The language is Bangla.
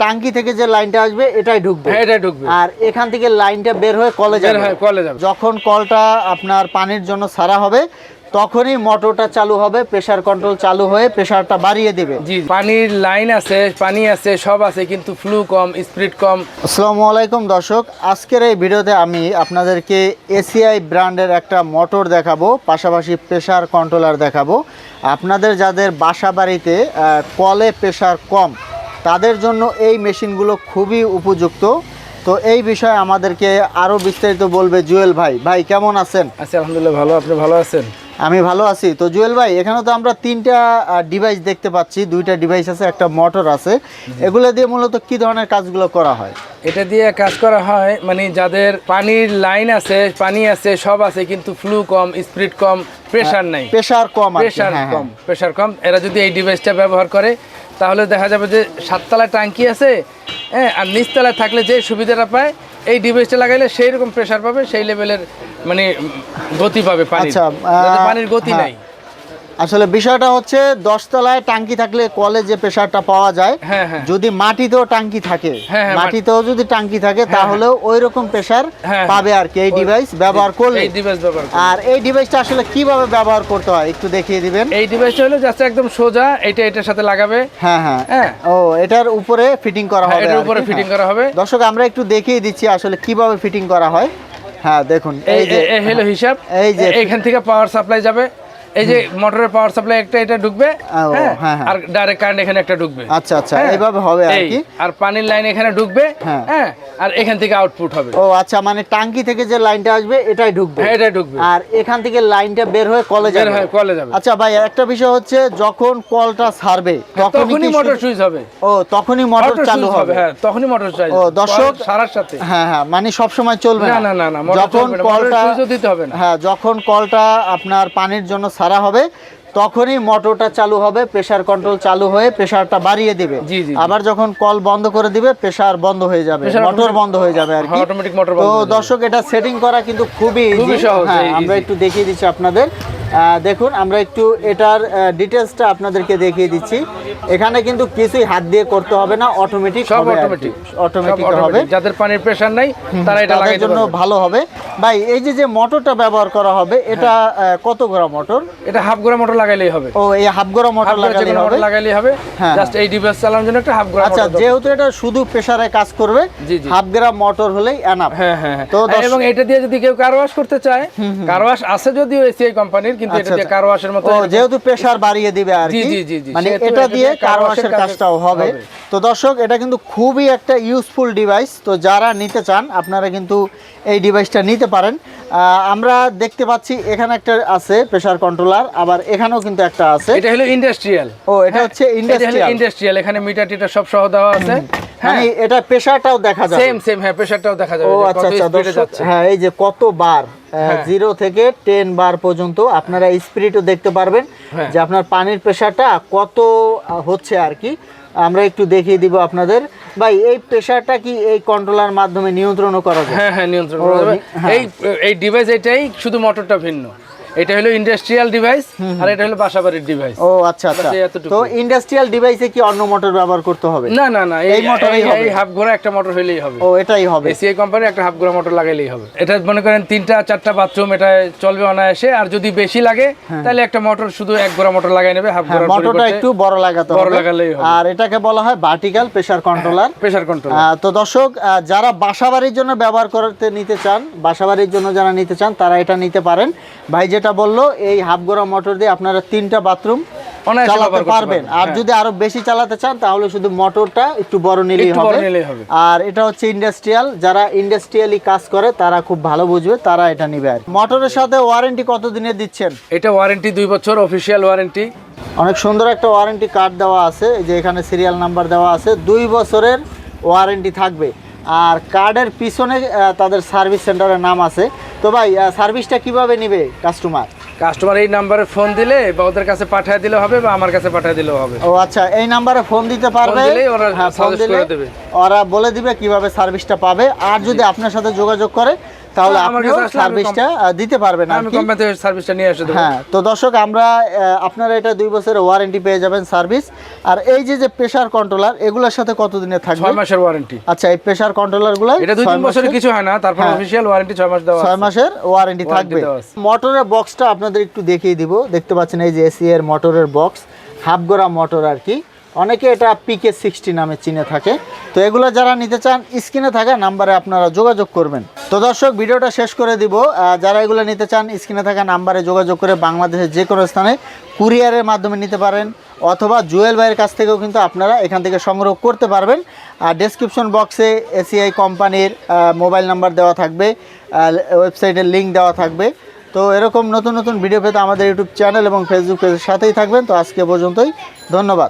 টাঙ্কি থেকে যে লাইনটা আসবে এটাই ঢুকবে। হ্যাঁ এটা ঢুকবে। আর এখান থেকে লাইনটা বের হয়ে কলে যাবে। হয় কলে যাবে। যখন কলটা আপনার পানির জন্য সারা হবে তখনই মোটরটা চালু হবে প্রেসার কন্ট্রোল চালু হয়ে প্রেসারটা বাড়িয়ে দেবে। জি পানির লাইন আছে পানি আছে সব আছে কিন্তু ফ্লু কম স্পিড কম। আসসালামু আলাইকুম দর্শক আজকের এই ভিডিওতে আমি আপনাদেরকে এসিআই ব্র্যান্ডের একটা মোটর দেখাবো পাশাপাশি প্রেসার কন্ট্রোলার দেখাবো। আপনাদের যাদের বাসা বাড়িতে কলে প্রেসার কম তাদের জন্য এই মেশিনগুলো খুবই উপযুক্ত। তো এই বিষয়ে আমাদেরকে আরও বিস্তারিত বলবে জুয়েল ভাই। ভাই কেমন আছেন? আছে আলহামদুলিল্লাহ ভালো। আপনি ভালো আছেন? আমি ভালো আছি। তো জুয়েল ভাই এখানে তো আমরা তিনটা ডিভাইস দেখতে পাচ্ছি। দুইটা ডিভাইস আছে একটা মোটর আছে। এগুলো দিয়ে মূলত কি ধরনের কাজগুলো করা হয়? এটা দিয়ে কাজ করা হয় মানে যাদের পানির লাইন আছে পানি আছে সব আছে কিন্তু ফ্লু কম স্পিড কম প্রেসার নাই। প্রেসার কম কি, প্রেসার হ্যাঁ, কম প্রেসার কম। এরা যদি এই ডিভাইসটা ব্যবহার করে তাহলে দেখা যাবে যে সাততলায় ট্যাঙ্কি আছে হ্যাঁ আর নিচতলায় থাকলে যে সুবিধাটা পায় এই ডিভাইসটা লাগাইলে সেই রকম প্রেশার পাবে সেই লেভেলের মানে গতি পাবে পানি আচ্ছা, পানির গতি হ্যাঁ। নাই আসলে বিষয়টা হচ্ছে দশতলায় টাঙ্কি থাকলে কলে যে প্রেশারটা পাওয়া যায়। হ্যাঁ হ্যাঁ। যদি মাটিতেও টাঙ্কি থাকে হ্যাঁ, মাটিতেও যদি টাঙ্কি থাকে তাহলেও ওই রকম প্রেসার হ্যাঁ, পাবে আর কি এই ডিভাইস ব্যবহার করলে। এই ডিভাইস ব্যবহার আর এই ডিভাইসটা আসলে কীভাবে ব্যবহার করতে হয় একটু দেখিয়ে দিবেন? এই ডিভাইসটা হলো জাস্ট একদম সোজা এটা এটার সাথে লাগাবে। হ্যাঁ হ্যাঁ। ও এটার উপরে ফিটিং করা হবে এটার উপরে ফিটিং। করা হবে। দর্শক আমরা একটু দেখিয়ে দিচ্ছি আসলে কীভাবে ফিটিং করা হয়। হ্যাঁ দেখুন এই যে হলো হিসাব। এই যে এখান থেকে পাওয়ার সাপ্লাই যাবে। এই যে মোটরের পাওয়ার সাপ্লাই একটা এটা ঢুকবে হ্যাঁ? হ্যাঁ, হ্যাঁ। আর ডাইরেক্ট কারেন্ট এখানে একটা ঢুকবে। আচ্ছা আচ্ছা এইভাবে হবে আর কি? আর পানির লাইন এখানে ঢুকবে হ্যাঁ। আর এখান থেকে আউটপুট হবে। ও আচ্ছা মানে টাঙ্কি থেকে যে লাইনটা আসবে এটাই ঢুকবে। হ্যাঁ এটা ঢুকবে। আর এখান থেকে লাইনটা বের হয়ে কলে যাবে। হয় কলে যাবে। আচ্ছা ভাই একটা বিষয় হচ্ছে যখন কলটা ছাড়বে তখনই মোটর সুইচ হবে। ও তখনই মোটর চালু হবে। হ্যাঁ তখনই মোটর চাই ও, দর্শক- সারার সাথে। হ্যাঁ হ্যাঁ মানে সব সময় চলবে না না। না না যখন কলটা দিতে হবে না। হ্যাঁ যখন কলটা আপনার পানির জন্য সারা হবে তখনই মোটরটা চালু হবে প্রেসার কন্ট্রোল চালু হয়ে প্রেসারটা বাড়িয়ে দিবে। আবার যখন কল বন্ধ করে দিবে প্রেসার বন্ধ হয়ে যাবে মোটর বন্ধ হয়ে যাবে আর কি। অটোমেটিক মোটর তো দর্শক এটা সেটিং করা কিন্তু খুবই খুবই সহজ, হ্যাঁ আমরা একটু দেখিয়ে দিচ্ছি আপনাদের। দেখুন আমরা একটু এটার ডিটেলসটা আপনাদেরকে দেখিয়ে দিচ্ছি। এখানে কিন্তু কিছুই হাত দিয়ে করতে হবে না অটোমেটিক সব অটোমেটিক অটোমেটিক হবে। যাদের পানির প্রেশার নাই তারা এটা লাগাইতে জন্য ভালো হবে। ভাই এই যে যে মোটরটা ব্যবহার করা হবে এটা কত গ্রাম মোটর এটা হাফ গোড়া মোটর লাগাইলেই হবে। ও এই হাফ গোড়া মোটর যেকোনো হবে? লাগাইলেই হবে। হ্যাঁ, জাস্ট এই ডিভাইস চালানোর জন্য একটা হাফ গোড়া আচ্ছা যেহেতু এটা শুধু প্রেসারে কাজ করবে। হাফ গ্রাম মোটর হলেই এনাফ হ্যাঁ হ্যাঁ হ্যাঁ। তো এবং এটা দিয়ে যদি কেউ কার ওয়াশ করতে চায় কার ওয়াশ আছে যদিও এসিআই কোম্পানির কিন্তু এটা দিয়ে। কার ওয়াশের মতো যেহেতু প্রেসার বাড়িয়ে দিবে আর কি। মানে এটা দিয়ে কার ওয়াশের কাজটাও হবে। তো দর্শক এটা কিন্তু খুবই একটা ইউজফুল ডিভাইস তো যারা নিতে চান আপনারা কিন্তু এই ডিভাইসটা নিতে পারেন। আহ, আমরা দেখতে পাচ্ছি এখানে একটা আছে প্রেসার কন্ট্রোলার আবার এখানেও কিন্তু একটা আছে। এটা হলো ইন্ডাস্ট্রিয়াল ও এটা হচ্ছে ইন্ডাস্ট্রিয়াল ইন্ডাস্ট্রিয়াল এখানে মিটার টিটার সব সহ দেওয়া আছে। হ্যাঁ মানে এটা প্রেসারটাও দেখা যাবে। সেম সেম হ্যাঁ প্রেসারটাও দেখা যাবে ও আচ্ছা আচ্ছা হ্যাঁ এই যে কত বার জিরো থেকে টেন বার পর্যন্ত আপনারা স্পিরিটও দেখতে পারবেন হ্যাঁ। যে আপনার পানির প্রেশারটা কত হচ্ছে আর কি। আমরা একটু দেখিয়ে দিব আপনাদের। ভাই এই প্রেশারটা কি এই কন্ট্রোলার মাধ্যমে নিয়ন্ত্রণও করা যায়? হ্যাঁ হ্যাঁ নিয়ন্ত্রণ করা যাবে। হ্যাঁ। এই এই ডিভাইস এটাই শুধু মোটরটা ভিন্ন। এটা হলো ইন্ডাস্ট্রিয়াল ডিভাইস আর এটা হলো বাসাবাড়ির ডিভাইস ও আচ্ছা আচ্ছা। তো ইন্ডাস্ট্রিয়াল ডিভাইসে কি অন্য মোটর ব্যবহার করতে হবে? না না না এই মোটরেই হবে? এই হাফ ঘোড়া একটা মোটর হইলেই হবে। ও এটাই হবে। এসিআই কোম্পানি একটা হাফ গোড়া মোটর লাগাইলেই হবে। এটা মনে করেন তিনটা চারটা বাথরুম এটা চলবে অনায়াসে। আর যদি বেশি লাগে তাহলে একটা মোটর শুধু এক গোড়া মোটর লাগাই নেবে হাফ হ্যাঁ গোড়ার মোটরটা একটু বড় লাগাতে হবে। বড় লাগালেই হবে। আর এটাকে বলা হয় vertical pressure controller pressure control আহ, তো দর্শক যারা বাসাবাড়ির জন্য ব্যবহার করতে নিতে চান বাসাবাড়ির জন্য যারা নিতে চান তারা এটা নিতে পারেন। ভাই যেটা বলল এই হাফগোড়া মোটর দিয়ে আপনারা তিনটা বাথরুম চালাতে পারবেন। আর হ্যাঁ। যদি আরও বেশি চালাতে চান তাহলে শুধু মোটরটা একটু বড় নিলেই হবে। আর এটা হচ্ছে ইন্ডাস্ট্রিয়াল যারা ইন্ডাস্ট্রিয়ালি কাজ করে তারা খুব ভালো বুঝবে তারা এটা নিবে আর মোটরের সাথে ওয়ারেন্টি কত দিনের দিচ্ছেন? এটা ওয়ারেন্টি দুই বছর অফিসিয়াল ওয়ারেন্টি অনেক সুন্দর একটা ওয়ারেন্টি কার্ড দেওয়া আছে যে এখানে সিরিয়াল নাম্বার দেওয়া আছে দুই বছরের ওয়ারেন্টি থাকবে। আর কার্ডের পিছনে তাদের সার্ভিস সেন্টারের নাম আছে। তো ভাই সার্ভিসটা কীভাবে নিবে কাস্টমার কাস্টমার এই নাম্বারে ফোন দিলে বা ওদের কাছে পাঠিয়ে দিলে হবে বা আমার কাছে পাঠিয়ে দিলে হবে। ও আচ্ছা এই নাম্বারে ফোন দিতে পারবে? ওরা হ্যাঁ ফোন দিলে করে দেবে। ওরা বলে দিবে কীভাবে সার্ভিসটা পাবে। আর যদি আপনার সাথে যোগাযোগ করে তাহলে হ্যাঁ, আপনিও সার্ভিসটা দিতে পারবেন আমি কোম্পানি থেকে সার্ভিসটা নিয়ে এসে হ্যাঁ তো দর্শক আমরা আপনারা এটা দুই বছরের ওয়ারেন্টি পেয়ে যাবেন সার্ভিস আর এই যে যে প্রেসার কন্ট্রোলার এগুলোর সাথে কতদিনে থাকবে? মাসের ওয়ারেন্টি আচ্ছা এই প্রেসার কন্ট্রোলারগুলো এটা দুই তিন বছরের কিছু হয় না তারপর হ্যাঁ। অফিসিয়াল ওয়ারেন্টি ছয় মাস দেওয়া ছয় মাসের ওয়ারেন্টি থাকবে। মোটরের বক্সটা আপনাদের একটু দেখিয়ে দিব। দেখতে পাচ্ছেন এই যে এসি এর মোটরের বক্স হাফ গোড়া মোটর আর কি। অনেকে এটা পিকে সিক্সটি নামে চিনে থাকে। তো এগুলো যারা নিতে চান, স্ক্রিনে থাকা নাম্বারে আপনারা যোগাযোগ করবেন। তো দর্শক, ভিডিওটা শেষ করে দিব। যারা এগুলো নিতে চান, স্ক্রিনে থাকা নাম্বারে যোগাযোগ করে বাংলাদেশের যে কোনো স্থানে কুরিয়ারের মাধ্যমে নিতে পারেন, অথবা জুয়েল ভাইয়ের কাছ থেকেও কিন্তু আপনারা এখান থেকে সংগ্রহ করতে পারবেন। আর ডেসক্রিপশন বক্সে এসিআই কোম্পানির মোবাইল নাম্বার দেওয়া থাকবে ওয়েবসাইটের লিঙ্ক দেওয়া থাকবে। তো এরকম নতুন নতুন ভিডিও পেতে আমাদের ইউটিউব চ্যানেল এবং ফেসবুক পেজের সাথেই থাকবেন। তো আজকে পর্যন্তই। ধন্যবাদ।